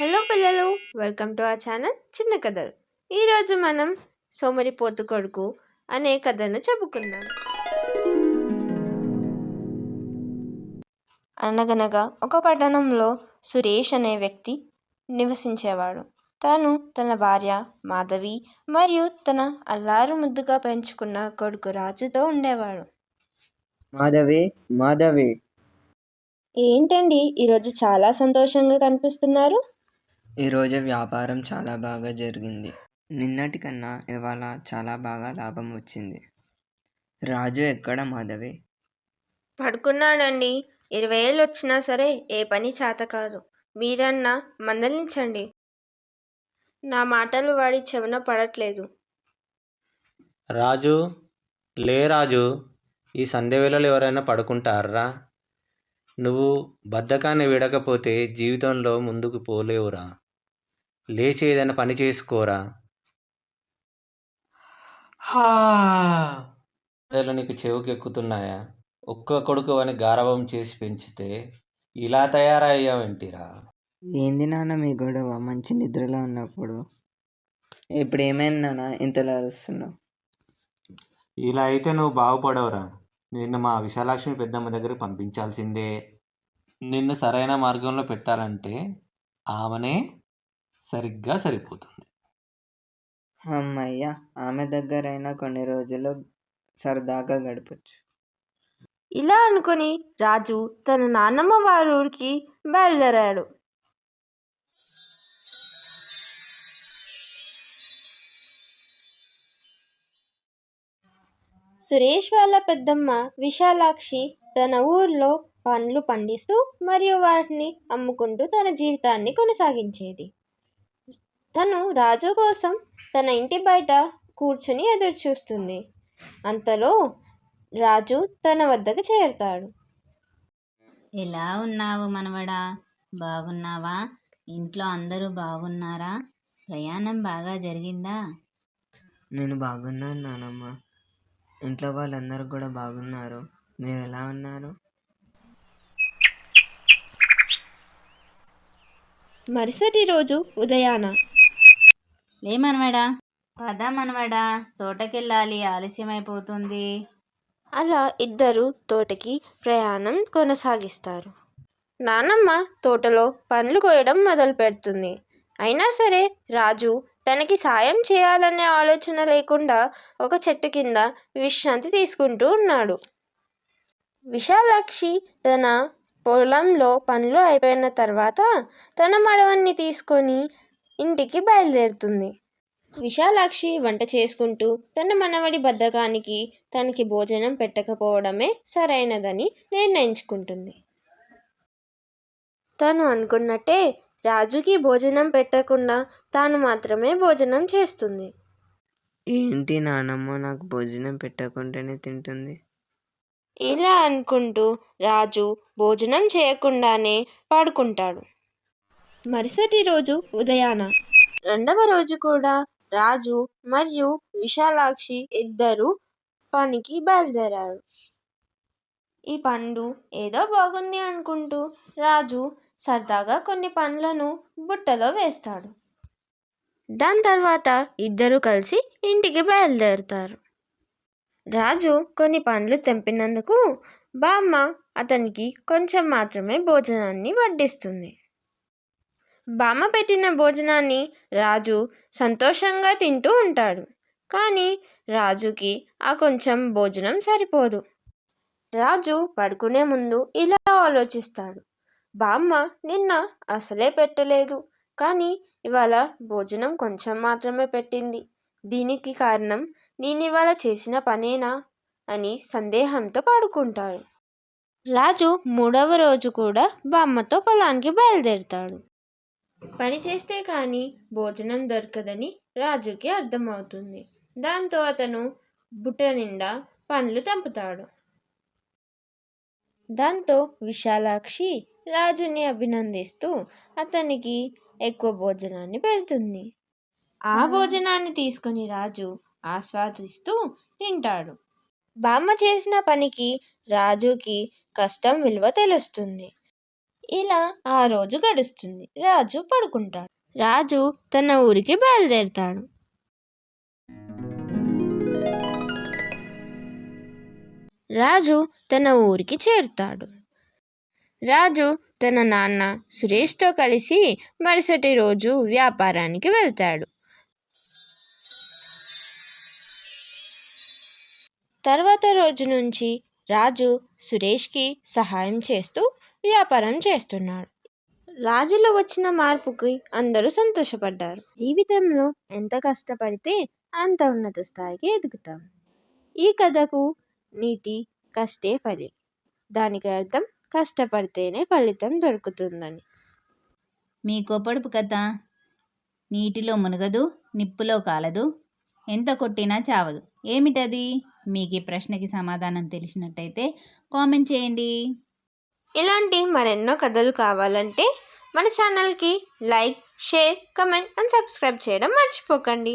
Hello పిల్లలు welcome to our channel చిన్న కథలు. ఈరోజు మనం సోమరిపోతు కొడుకు అనే కథను చెప్పుకుందాం. అనగనగా ఒక పట్టణంలో సురేష్ అనే వ్యక్తి నివసించేవాడు. తాను తన భార్య మాధవి మరియు తన అల్లారు ముద్దుగా పెంచుకున్న కొడుకు రాజుతో ఉండేవాడు. మాధవి మాధవి. ఏంటండి ఈరోజు చాలా సంతోషంగా కనిపిస్తున్నారు? ఈరోజు వ్యాపారం చాలా బాగా జరిగింది. నిన్నటి కన్నా ఇవాళ చాలా బాగా లాభం వచ్చింది. రాజు ఎక్కడ మాధవి? పడుకున్నాడండి. ఇరవై ఏళ్ళు వచ్చినా సరే ఏ పని చేత కాదు. మీరన్నా మందలించండి. నా మాటలు వాడి చెవిన పడట్లేదు. రాజు? లే రాజు. ఈ సంధ్య వేళలో ఎవరైనా పడుకుంటారా? నువ్వు బద్ధకాన్ని విడకపోతే జీవితంలో ముందుకు పోలేవురా. లేచి ఏదైనా పని చేసుకోరా? హా. పిల్లలు నీకు చెవుకి ఎక్కుతున్నాయా ఒక్క కొడుకు అని గారవం చేసి పెంచితే ఇలా తయారయ్యావేంటిరా? ఏంది నాన్న మీ గొడవ? మంచి నిద్రలో ఉన్నప్పుడు. ఇప్పుడు ఏమైంది నాన్న? ఇంతలా అరుస్తున్నావు? ఇలా అయితే నువ్వు బాగుపడవురా. నిన్ను మా విశాలాక్ష్మి పెద్దమ్మ దగ్గరికి పంపించాల్సిందే. నిన్ను సరైన మార్గంలో పెట్టాలంటే ఆమెనే సరిగ్గా సరిపోతుంది. అమ్మయ్య ఆమె దగ్గరైనా కొన్ని రోజులు సరదాగా గడపచ్చు. ఇలా అనుకుని రాజు తన నాన్నమ్మ వారి ఊరికి బయలుదేరాడు. సురేష్ వాళ్ళ పెద్దమ్మ విశాలాక్షి తన ఊర్లో పండ్లు పండిస్తూ మరియు వాటిని అమ్ముకుంటూ తన జీవితాన్ని కొనసాగించేది. తను రాజు కోసం తన ఇంటి బయట కూర్చుని ఎదురు చూస్తుంది అంతలో రాజు తన వద్దకు చేరుతాడు. ఎలా ఉన్నావు మనవడా? బాగున్నావా? ఇంట్లో అందరూ బాగున్నారా? ప్రయాణం బాగా జరిగిందా? నేను బాగున్నాను నానమ్మ. ఇంట్లో వాళ్ళందరూ కూడా బాగున్నారు. మీరు ఎలా ఉన్నారు? మరుసటి రోజు ఉదయాన లే మనవడా పద మనవడా తోటకెళ్ళాలి ఆలస్యమైపోతుంది. అలా ఇద్దరు తోటకి ప్రయాణం కొనసాగిస్తారు. నానమ్మ తోటలో పండ్లు కోయడం మొదలు పెడుతుంది అయినా సరే రాజు తనకి సాయం చేయాలనే ఆలోచన లేకుండా ఒక చెట్టు కింద విశ్రాంతి తీసుకుంటూ ఉన్నాడు. విశాలాక్షి తన పొలంలో పనులు అయిపోయిన తర్వాత తన మడవన్ని తీసుకొని ఇంటికి బయలుదేరుతుంది. విశాలాక్షి వంట చేసుకుంటూ తన మనవడి బద్ధకానికి తనకి భోజనం పెట్టకపోవడమే సరైనదని నిర్ణయించుకుంటుంది. తను అనుకున్నట్టే రాజుకి భోజనం పెట్టకుండా తాను మాత్రమే భోజనం చేస్తుంది. ఏంటి నానమ్మ నాకు భోజనం పెట్టకుండానే తింటుంది? ఇలా అనుకుంటూ రాజు భోజనం చేయకుండానే పడుకుంటాడు. మరుసటి రోజు ఉదయాన. రెండవ రోజు కూడా రాజు మరియు విశాలాక్షి ఇద్దరు పనికి బయలుదేరారు. ఈ పండు ఏదో బాగుంది అనుకుంటూ రాజు సరదాగా కొన్ని పండ్లను బుట్టలో వేస్తాడు. దాని తర్వాత ఇద్దరు కలిసి ఇంటికి బయలుదేరుతారు. రాజు కొన్ని పండ్లు తెంపినందుకు బామ్మ అతనికి కొంచెం మాత్రమే భోజనాన్ని వడ్డిస్తుంది. బామ్మ పెట్టిన భోజనాన్ని రాజు సంతోషంగా తింటూ ఉంటాడు. కానీ రాజుకి ఆ కొంచెం భోజనం సరిపోదు. రాజు పడుకునే ముందు ఇలా ఆలోచిస్తాడు. బామ్మ నిన్న అసలే పెట్టలేదు. కానీ ఇవాళ భోజనం కొంచెం మాత్రమే పెట్టింది. దీనికి కారణం నేను ఇవాళ చేసిన పనేనా అని సందేహంతో పడుకుంటాడు. రాజు మూడవ రోజు కూడా బామ్మతో పొలానికి బయలుదేరుతాడు. పని చేస్తే కానీ భోజనం దొరకదని రాజుకి అర్థమవుతుంది. దాంతో అతను బుట్ట నిండా పండ్లు తెంపుతాడు. దాంతో విశాలాక్షి రాజుని అభినందిస్తూ అతనికి ఎక్కువ భోజనాన్ని పెడుతుంది. ఆ భోజనాన్ని తీసుకొని రాజు ఆస్వాదిస్తూ తింటాడు. బామ్మ చేసిన పనికి రాజుకి కష్టం విలువ తెలుస్తుంది. ఇలా ఆ రోజు గడుస్తుంది. రాజు పడుకుంటాడు. రాజు తన ఊరికి బయలుదేరుతాడు. రాజు తన ఊరికి చేరుతాడు. రాజు తన నాన్న సురేష్తో కలిసి మరుసటి రోజు వ్యాపారానికి వెళ్తాడు. తర్వాత రోజు నుంచి రాజు సురేష్కి సహాయం చేస్తూ వ్యాపారం చేస్తున్నాడు. రాజులో వచ్చిన మార్పుకి అందరూ సంతోషపడ్డారు. జీవితంలో ఎంత కష్టపడితే అంత ఉన్నత స్థాయికి ఎదుగుతాం. ఈ కథకు నీతి కష్టే ఫలి. దానికి అర్థం కష్టపడితేనే ఫలితం దొరుకుతుందని. మీ పొడుపు కథ నీటిలో మునగదు నిప్పులో కాలదు ఎంత కొట్టినా చావదు. ఏమిటది? మీకు ఈ ప్రశ్నకి సమాధానం తెలిసినట్టయితే కామెంట్ చేయండి. ఇలాంటి మరెన్నో కథలు కావాలంటే మన ఛానల్కి like share comment and subscribe చేయడం మర్చిపోకండి.